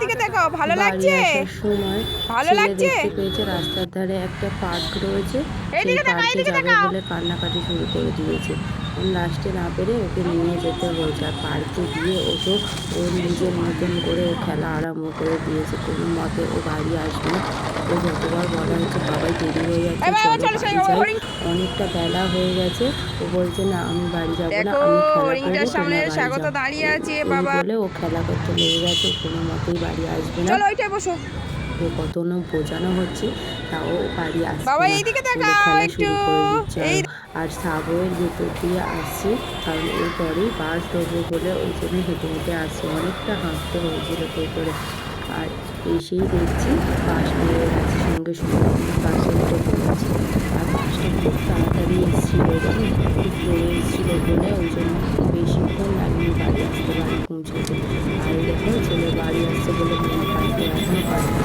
দিকে দেখো ভালো লাগছে সময় ভালো লাগছে? পেয়েছে রাস্তার ধারে একটা পার্ক রয়েছে এইদিকে দেখো তাকাও। বলে কান্নাকাটি শুরু করে দিয়েছে লাস্টে না পেরে ওকে নিয়ে যেতে হয়েছে। আর পার্কে গিয়ে ও নিজের মতন করে ও খেলা আরম্ভ করে দিয়েছে। কোনো মতে ও বাড়ি আসবে। না ও যতবার বলা হচ্ছে বাবাই দেরি হয়ে যাচ্ছে। অনেকটা বেলা হয়ে গেছে। ও বলছে না আমি বাড়ি যাব না আমি খেলা সামনে স্বাগত দাঁড়িয়ে আছে বাবা। বলে ও খেলা করতে লেগে গেছে। কোনো মতেই বাড়ি আসবে না। চলো ওইটাই বসো। ও কত না বোঝানো হচ্ছে তাও বাড়ি আসছে বাবা, এইদিকে তাকাও একটু। করে আর- সাবওয়ের ভেতর দিয়ে আসছে কারণ এরপরেই বাস ধরবে বলে ওই জন্য হেঁটে হেঁটে আসছে। অনেকটা হাঁটতে হয়েছিল ভেতরে আর এসেই দেখছি বাস বেরিয়ে গেছে সঙ্গে সঙ্গে। বাসে উঠে পড়েছে। আর বাসটা খুব তাড়াতাড়ি এসেছিল জানো? খুব জোরে এসেছিল বলে ওই জন্য বেশিক্ষণ লাগেনি বাড়ি আসতে বাড়ি পৌঁছতে। আর দেখো ছেলে বাড়ি আসছে বলে মন খারাপ করে এখনও বাড়ি